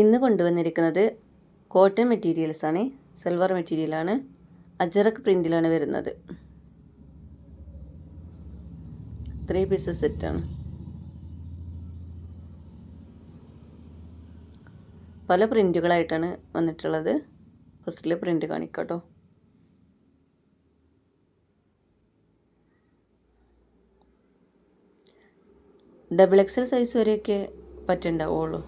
ഇന്ന് കൊണ്ടുവന്നിരിക്കുന്നത് cotton materials ആണ്. സിൽവർ മെറ്റീരിയലാണ് അജറക് പ്രിന്റിലാണ് വരുന്നത്. ത്രീ പീസസ് സെറ്റാണ് പല പ്രിന്റുകളായിട്ടാണ് വന്നിട്ടുള്ളത്. ഫസ്റ്റിലെ പ്രിന്റ് കാണിക്കാം കേട്ടോ ഡബിൾ എക്സൽ സൈസ് വരെയൊക്കെ പറ്റുണ്ടാവുള്ളൂ.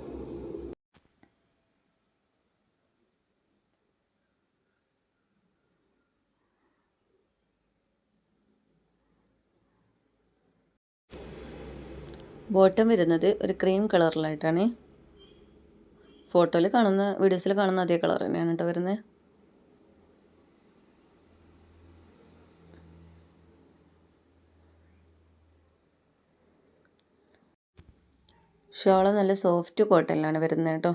ബോട്ടം വരുന്നത് ഒരു ക്രീം കളറിലായിട്ടാണ്. ഫോട്ടോയിൽ കാണുന്ന വീഡിയോസിൽ കാണുന്ന അതേ കളർ തന്നെയാണ് കേട്ടോ വരുന്നത്. ഷോൾ നല്ല സോഫ്റ്റ് കോട്ടനിലാണ് വരുന്നത് കേട്ടോ.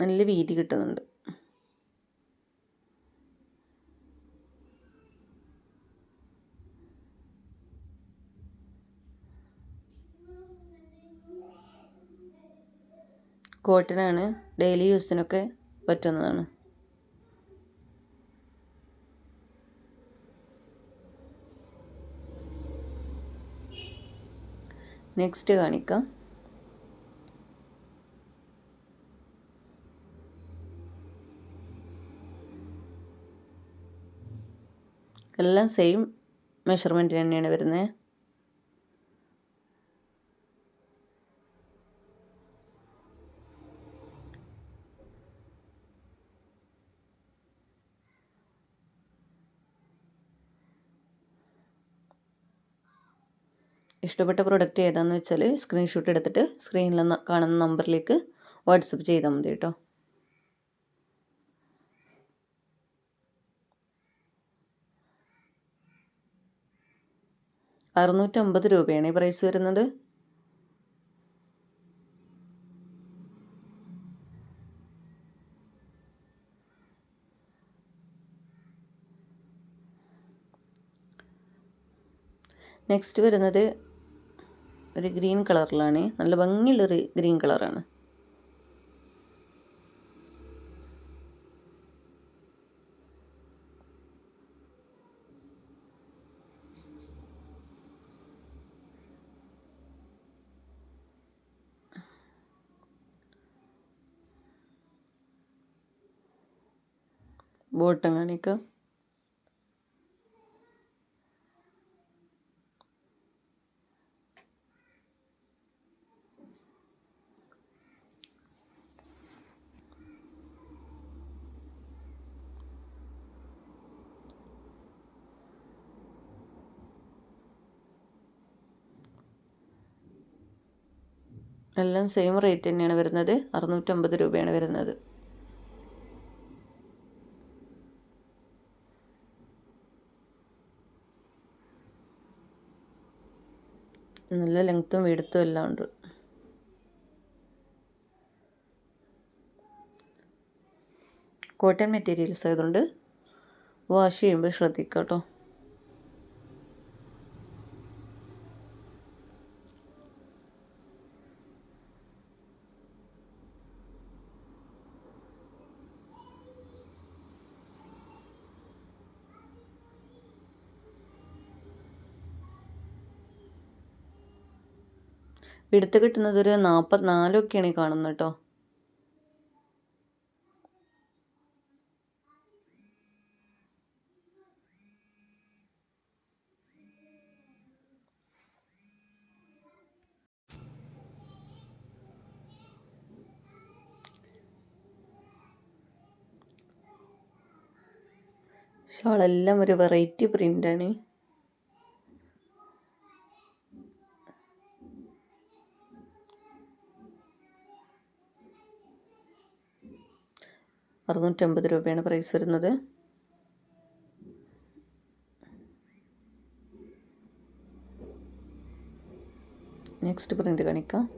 നല്ല വീതി കിട്ടുന്നുണ്ട്. കോട്ടനാണ് ഡെയിലി യൂസിനൊക്കെ പറ്റുന്നതാണ്. നെക്സ്റ്റ് കാണിക്കാം. എല്ലാം സെയിം മെഷർമെന്റ് തന്നെയാണ് വരുന്നത്. ഇഷ്ടപ്പെട്ട പ്രൊഡക്റ്റ് ഏതാണെന്ന് വെച്ചാൽ സ്ക്രീൻഷോട്ട് എടുത്തിട്ട് സ്ക്രീനിൽ കാണുന്ന നമ്പറിലേക്ക് വാട്സപ്പ് ചെയ്താൽ മതി കേട്ടോ. അറുന്നൂറ്റമ്പത് രൂപയാണ് ഈ പ്രൈസ് വരുന്നത്. നെക്സ്റ്റ് വരുന്നത് ഒരു ഗ്രീൻ കളറിലാണ്. നല്ല ഭംഗിയുള്ളൊരു ഗ്രീൻ കളറാണ്. ബോട്ടം എല്ലാം സെയിം റേറ്റ് തന്നെയാണ് വരുന്നത്. അറുന്നൂറ്റമ്പത് രൂപയാണ് വരുന്നത്. നല്ല ലെങ്ത്തും വീടുത്തും എല്ലാം ഉണ്ട്. കോട്ടൺ മെറ്റീരിയൽസ് ആയതുകൊണ്ട് വാഷ് ചെയ്യുമ്പോൾ ശ്രദ്ധിക്കാം കേട്ടോ. എടുത്ത് കിട്ടുന്നത് ഒരു നാൽപ്പത്തിനാലൊക്കെയാണ് കാണുന്നത് കേട്ടോ. ഷാളെല്ലാം ഒരു വെറൈറ്റി പ്രിന്റാണ് അറുന്നൂറ്റമ്പത് രൂപയാണ് പ്രൈസ് വരുന്നത്. നെക്സ്റ്റ് പ്രിന്റ് കാണിക്കാം.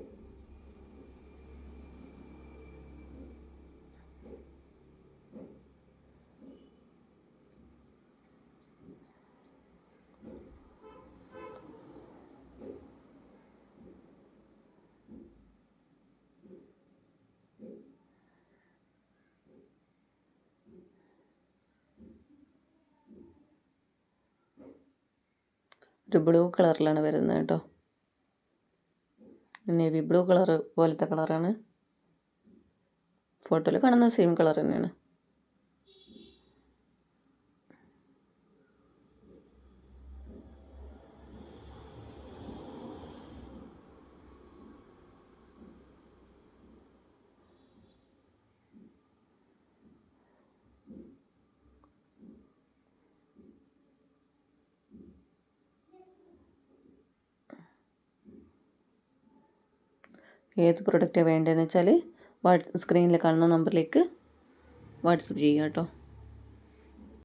ഒരു ബ്ലൂ കളറിലാണ് വരുന്നത് കേട്ടോ. നേവി ബ്ലൂ കളർ പോലത്തെ കളറാണ്. ഫോട്ടോയിൽ കാണുന്ന സെയിം കളർ തന്നെയാണ്. ഏത് പ്രൊഡക്റ്റാണ് വേണ്ടതെന്ന് വെച്ചാൽ വാട്സ് സ്ക്രീനിൽ കാണുന്ന നമ്പറിലേക്ക് വാട്സപ്പ് ചെയ്യുക കേട്ടോ